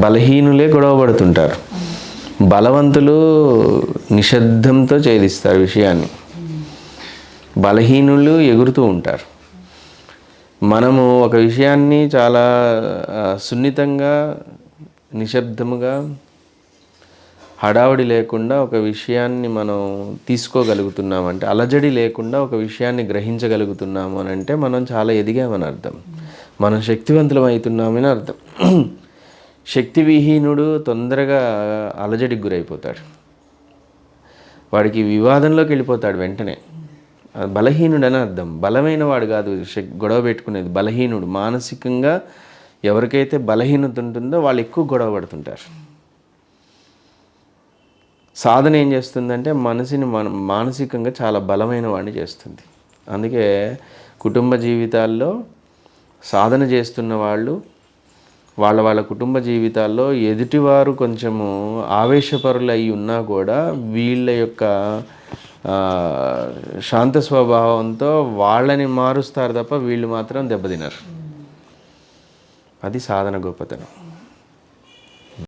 బలహీనులే గొడవబడుతుంటారు బలవంతులు నిశ్శబ్దంతో ఛేదిస్తారు విషయాన్ని. బలహీనులు ఎగురుతూ ఉంటారు. మనము ఒక విషయాన్ని చాలా సున్నితంగా నిశ్శబ్దముగా హడావుడి లేకుండా ఒక విషయాన్ని మనం తీసుకోగలుగుతున్నాం అంటే అలజడి లేకుండా ఒక విషయాన్ని గ్రహించగలుగుతున్నాము అని అంటే మనం చాలా ఎదిగామని అర్థం. మనం శక్తివంతులం అవుతున్నామని అర్థం. శక్తివిహీనుడు తొందరగా అలజడికి గురైపోతాడు. వాడికి వివాదంలోకి వెళ్ళిపోతాడు వెంటనే. బలహీనుడని బలహీనుడు అని అర్థం. బలమైన వాడు కాదు. గొడవ పెట్టుకునేది బలహీనుడు. మానసికంగా ఎవరికైతే బలహీనత ఉంటుందో వాళ్ళు ఎక్కువ గొడవ పడుతుంటారు. సాధన ఏం చేస్తుందంటే మనసుని మన మానసికంగా చాలా బలమైన వాడిని చేస్తుంది. అందుకే కుటుంబ జీవితాల్లో సాధన చేస్తున్న వాళ్ళు వాళ్ళ వాళ్ళ కుటుంబ జీవితాల్లో ఎదుటివారు కొంచెము ఆవేశపరులు అయి ఉన్నా కూడా వీళ్ళ యొక్క శాంత స్వభావంతో వాళ్ళని మారుస్తారు తప్ప వీళ్ళు మాత్రం దెబ్బతినరు. అది సాధన గొప్పతనం.